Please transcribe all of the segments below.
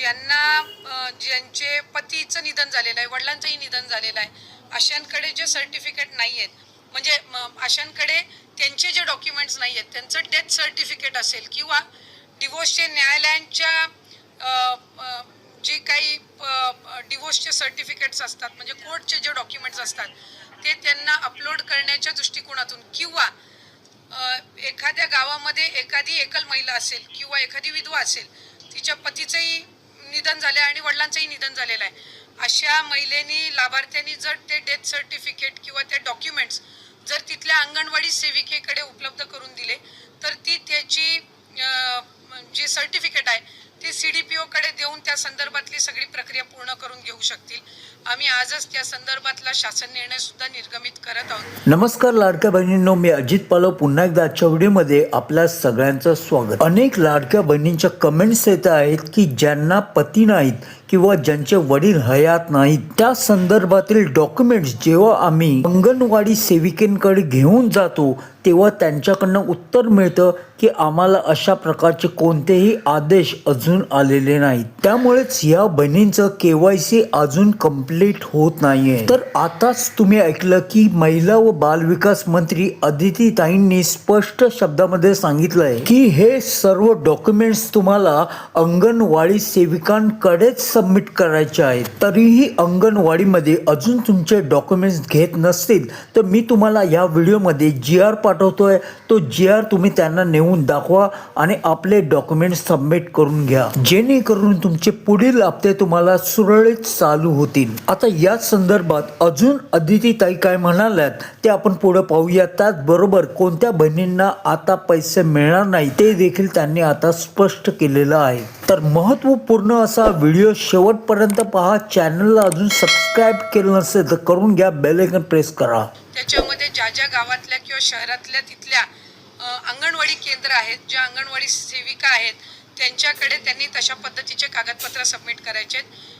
ज्यांना ज्यांचे पतीचं निधन झालेलं आहे वडिलांचंही निधन झालेलं आहे अशांकडे जे सर्टिफिकेट नाही आहेत म्हणजे अशांकडे त्यांचे जे डॉक्युमेंट्स नाही आहेत त्यांचं डेथ सर्टिफिकेट असेल किंवा डिवोर्सचे न्यायालयांच्या जे काही डिवोर्सचे सर्टिफिकेट्स असतात म्हणजे कोर्टचे जे डॉक्युमेंट्स असतात ते त्यांना अपलोड करण्याच्या दृष्टिकोनातून किंवा एखाद्या गावामध्ये एखादी एकल महिला असेल किंवा एखादी विधवा असेल तिच्या पतीचंही निधन झाले आणि वडिलांचंही निधन झालेलं आहे. अशा महिलेनी लाभार्थ्यांनी जर ते डेथ सर्टिफिकेट किंवा ते डॉक्युमेंट्स जर तिथल्या अंगणवाडी सेविकेकडे उपलब्ध करून दिले तर ती त्याची जी जे सर्टिफिकेट आहे ते सी डी पी ओकडे देऊन त्या संदर्भातली सगळी प्रक्रिया पूर्ण करून घेऊ शकतील. आम्ही आजच त्या संदर्भातला शासन निर्णय सुद्धा निर्गमित करत आहोत. नमस्कार लाडक्या बहिणींनो मी अजित पालव पुन्हा एकदा आजच्या व्हिडिओमध्ये आपल्या सगळ्यांचं स्वागत. अनेक लाडक्या बहिणींच्या कमेंट्स येत आहेत की ज्यांना पती नाहीत किंवा ज्यांचे वडील हयात नाहीत. त्या संदर्भातील डॉक्युमेंट्स जेव्हा आम्ही अंगणवाडी सेविकेंकडे घेऊन जातो तेव्हा त्यांच्याकडनं उत्तर मिळतं की आम्हाला अशा प्रकारचे कोणतेही आदेश अजून आलेले नाहीत. त्यामुळेच या बहिणींचं के वाय सी अजून कंप्लीट होत नाहीये. तर आताच तुम्ही ऐकलं की महिला व बालविकास मंत्री अदिती ताईंनी स्पष्ट शब्दामध्ये सांगितलंय की हे सर्व डॉक्युमेंट्स तुम्हाला अंगणवाडी सेविकांकडेच सबमिट करायचे आहेत. तरीही अंगणवाडीमध्ये अजून तुमचे डॉक्युमेंट्स घेत नसतील. तर मी तुम्हाला या व्हिडिओमध्ये जी आर पाठवतोय. तो जी आर तुम्ही त्यांना नेऊन दाखवा आणि आपले डॉक्युमेंट्स सबमिट करून घ्या. जेणेकरून तुमचे पुढील हप्ते तुम्हाला सुरळीत चालू होतील. आता या संदर्भात अजून अदिती ताई काय म्हणाल्यात ते आपण पुढे पाहूया. त्याचबरोबर कोणत्या बहिणींना आता पैसे मिळणार नाही ते देखील त्यांनी आता स्पष्ट केलेलं आहे. तर महत्त्वपूर्ण असा व्हिडिओ शेवटपर्यंत पहा. चॅनलला अजून सबस्क्राईब केलं नसेल तर करून घ्या बेलेकन प्रेस करा. त्याच्यामध्ये ज्या ज्या गावातल्या किंवा शहरातल्या तिथल्या अंगणवाडी केंद्र आहेत ज्या अंगणवाडी सेविका आहेत त्यांच्याकडे त्यांनी तशा पद्धतीचे कागदपत्र सबमिट करायचे आहेत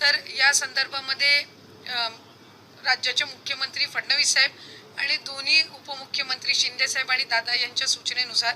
तर या संदर्भामध्ये राज्याचे मुख्यमंत्री फडणवीस साहेब आणि दोन्ही उपमुख्यमंत्री शिंदेसाहेब आणि दादा यांच्या सूचनेनुसार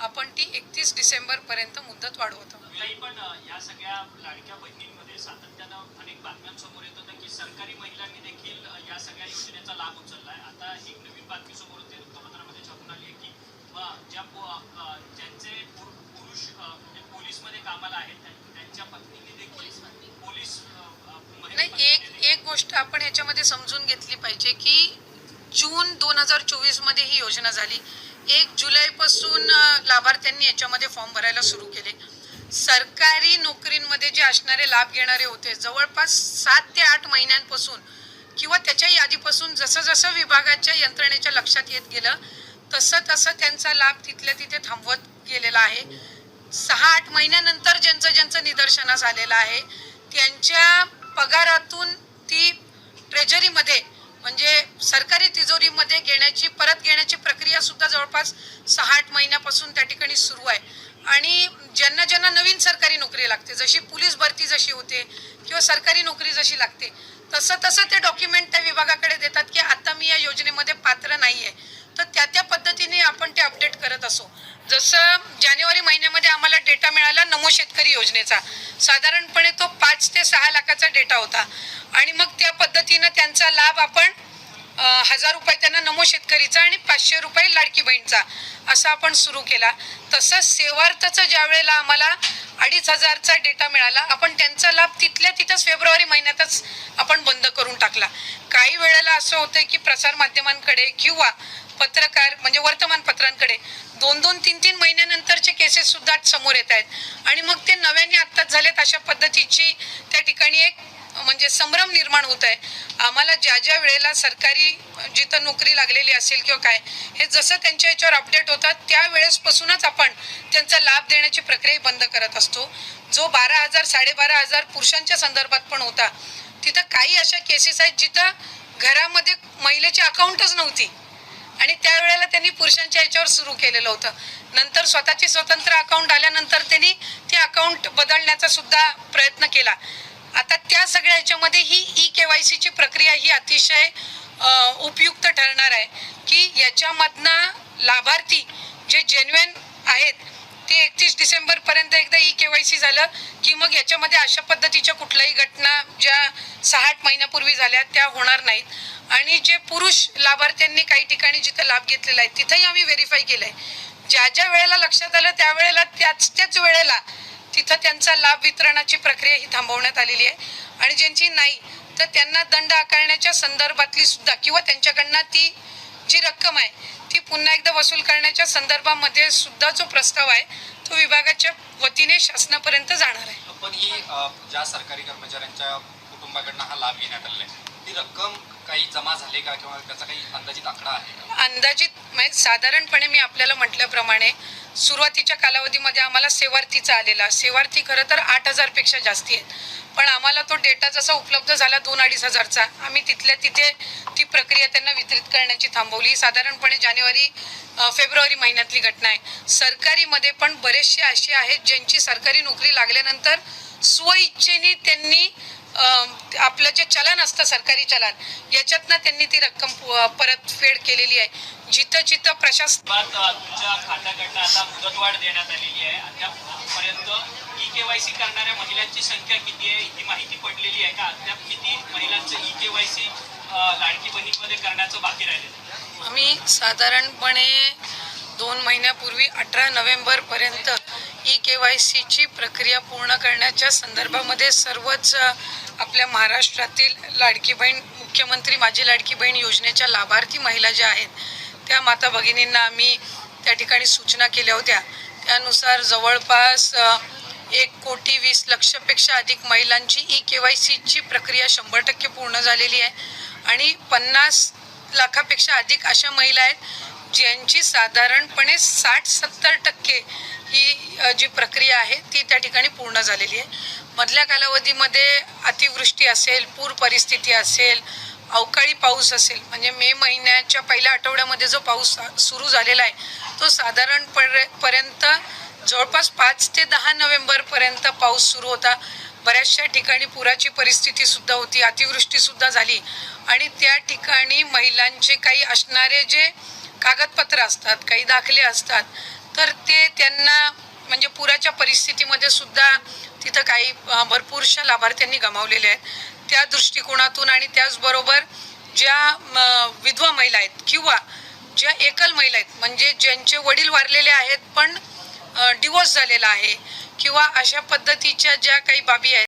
आपण ती एकतीस डिसेंबरपर्यंत मुदत वाढवत आहोत. पण या सगळ्या लाडक्या बहिणींमध्ये सातत्यानं अनेक बातम्यांसमोर येत होतं की सरकारी महिलांनी देखील या सगळ्या योजनेचा लाभ उचलला आहे आता एक नवीन बातमी समोर होते वृत्तपत्रामध्ये छापून आली आहे की ज्या ज्यांचे पुर- पुरुष म्हणजे पोलीसमध्ये कामाला आहेत त्या- त्यांच्या पत्नीने देखील पोलीस नाही एक एक गोष्ट आपण ह्याच्यामध्ये समजून घेतली पाहिजे की जून दोन हजार चोवीसमध्ये ही योजना झाली. एक जुलैपासून लाभार्थ्यांनी याच्यामध्ये फॉर्म भरायला सुरू केले. सरकारी नोकरींमध्ये जे असणारे लाभ घेणारे होते जवळपास सात ते आठ महिन्यांपासून किंवा त्याच्याही आधीपासून जसं जसं विभागाच्या यंत्रणेच्या लक्षात येत गेलं तसं तसं त्यांचा लाभ तिथल्या तिथे थांबवत गेलेला आहे. सहा आठ महिन्यानंतर ज्यांचं ज्यांचं निदर्शनास आलेलं आहे त्यांच्या पगारातून ती ट्रेजरीमध्ये म्हणजे सरकारी तिजोरीमध्ये घेण्याची परत घेण्याची प्रक्रिया सुद्धा जवळपास सहा आठ महिन्यापासून त्या ठिकाणी सुरू आहे. आणि ज्यांना ज्यांना नवीन सरकारी नोकरी लागते जशी पोलीस भरती जशी होते किंवा सरकारी नोकरी जशी लागते तसं तसं ते डॉक्युमेंट त्या विभागाकडे देतात की आता मी या योजनेमध्ये पात्र नाही आहे तर त्या त्या पद्धतीने आपण ते अपडेट करत असो. जसं जानेवारी महिन्यामध्ये आम्हाला डेटा मिळाला नमो शेतकरी योजनेचा. साधारणपणे तो पाच ते सहा लाखाचा डेटा होता. आणि मग त्या पद्धतीनं त्यांचा लाभ आपण हजार रुपये त्यांना नमो शेतकरीचा आणि पाचशे रुपये लाडकी बहीणचा असा आपण सुरू केला. तसंच सेवार्थचं ज्या वेळेला आम्हाला अडीच हजारचा डेटा मिळाला आपण त्यांचा लाभ तिथल्या तिथंच फेब्रुवारी महिन्यातच आपण बंद करून टाकला. काही वेळेला असं होतं की प्रसारमाध्यमांकडे किंवा पत्रकार म्हणजे वर्तमानपत्रांकडे. दोन दोन तीन तीन महिन्यानंतरचे केसेस सुद्धा समोर येत आहेत. आणि मग ते नव्याने आत्ताच झालेत अशा पद्धतीची त्या ठिकाणी एक म्हणजे संभ्रम निर्माण होत आहे. आम्हाला ज्या ज्या वेळेला सरकारी जिथं नोकरी लागलेली असेल किंवा काय हे जसं त्यांच्या याच्यावर अपडेट होतात त्या वेळेसपासूनच आपण त्यांचा लाभ देण्याची प्रक्रिया बंद करत असतो. जो बारा हजार साडेबारा हजार पुरुषांच्या संदर्भात पण होता तिथं काही अशा केसेस आहेत जिथं घरामध्ये महिलेची अकाउंटच नव्हती. आणि त्यावेळेला त्यांनी पुरुषांच्या याच्यावर सुरू केलेलं होतं. नंतर स्वतःची स्वतंत्र अकाउंट आल्यानंतर त्यांनी ते अकाउंट बदलण्याचा सुद्धा प्रयत्न केला. आता त्या सगळ्या ह्याच्यामध्ये ही ई के वाय सीची प्रक्रिया ही अतिशय उपयुक्त ठरणार आहे की याच्यामधनं लाभार्थी जे जेन्युन आहेत ते एकतीस डिसेंबरपर्यंत एकदा ई केवायसी झालं की मग याच्यामध्ये अशा पद्धतीच्या कुठल्याही घटना ज्या सहा आठ महिन्यापूर्वी झाल्या त्या होणार नाहीत. आणि जे पुरुष लाभार्थ्यांनी काही ठिकाणी जिथं लाभ घेतलेला आहे तिथंही आम्ही व्हेरीफाय केलं आहे ज्या ज्या वेळेला लक्षात आलं त्यावेळेला त्याच त्याच वेळेला तिथं त्यांचा लाभ वितरणाची प्रक्रिया ही थांबवण्यात आलेली आहे. आणि ज्यांची नाही तर त्यांना दंड आकारण्याच्या संदर्भातली सुद्धा किंवा त्यांच्याकडनं ती जी रक्कम आहे ती पुन्हा एकदा वसूल करण्याच्या संदर्भामध्ये सुद्धा जो प्रस्ताव आहे तो विभागाच्या वतीने शासनापर्यंत जाणार आहे. पण ही ज्या सरकारी कर्मचाऱ्यांच्या कुटुंबाकडनं हा लाभ घेण्यात आलेला आहे ती रक्कम काही जमा झाली का किंवा त्याचा काही अंदाजित आकडा आहे अंदाजित म्हणजे साधारणपणे मी आपल्याला म्हटल्याप्रमाणे सुरुवातीच्या कालावधीमध्ये आम्हाला सेवार्थीचा आलेला. सेवार्थी खरं तर आठ हजारपेक्षा जास्ती आहेत. पण आम्हाला तो डेटा जसा उपलब्ध झाला दोन अडीच हजारचा आम्ही तिथल्या तिथे प्रक्रिया त्यांना वितरित करण्याची थांबवली. साधारणपणे जानेवारी फेब्रुवारी महिन्यातली घटना आहे. सरकारीमध्ये पण बरेचसे असे आहेत ज्यांची सरकारी नोकरी लागल्यानंतर स्वइच्छेने त्यांनी आपलं जे चलन असतं सरकारी चलन याच्यातनं त्यांनी ती रक्कम प- परतफेड केलेली आहे. जिथं जिथं प्रशासन तुमच्या खात्याकडनं आता मुदतवाढ देण्यात आलेली आहे. अद्यापर्यंत ई के वाय सी करणाऱ्या महिलांची संख्या किती आहे ही माहिती पडलेली आहे का? अद्याप किती महिलांचं ई के वाय सी लाडकी बहिणीमध्ये करण्याचं बाकी राहिलेलं आम्ही साधारणपणे दोन महिन्यापूर्वी अठरा नोव्हेंबरपर्यंत ई के वाय सीची प्रक्रिया पूर्ण करण्याच्या संदर्भामध्ये सर्वच आपल्या महाराष्ट्रातील लाडकी बहीण मुख्यमंत्री माझी लाडकी बहीण योजनेच्या लाभार्थी महिला ज्या आहेत त्या माता भगिनींना आम्ही त्या ठिकाणी सूचना केल्या होत्या. त्यानुसार जवळपास एक कोटी वीस लक्षपेक्षा अधिक महिलांची ई के वाय सीची प्रक्रिया शंभर टक्के पूर्ण झालेली आहे. आणि पन्नास लाखापेक्षा अधिक अशा महिला आहेत ज्यांची साधारणपणे साठ सत्तर टक्के ही जी प्रक्रिया आहे ती त्या ठिकाणी पूर्ण झालेली आहे. मधल्या कालावधीमध्ये अतिवृष्टी असेल पूर परिस्थिती असेल अवकाळी पाऊस असेल म्हणजे मे महिन्याच्या पहिल्या आठवड्यामध्ये जो पाऊस सुरू झालेला आहे तो साधारण पर्यंत जवळपास पाच ते दहा नोव्हेंबरपर्यंत पाऊस सुरू होता. बऱ्याचशा ठिकाणी पुराची परिस्थिती सुद्धा होती अतिवृष्टी सुद्धा झाली. आणि त्या ठिकाणी महिलांचे काही असणारे जे कागदपत्र असतात काही दाखले असतात तर ते त्यांना म्हणजे पुराच्या परिस्थितीमध्ये सुद्धा तिथं काही भरपूरशा लाभार्थ्यांनी गमावलेले आहेत. त्या दृष्टिकोनातून आणि त्याचबरोबर ज्या म, विधवा महिला आहेत किंवा ज्या एकल महिला आहेत म्हणजे ज्यांचे वडील वारलेले आहेत पण डिवोर्स झालेला आहे. किंवा अशा पद्धतीच्या ज्या काही बाबी आहेत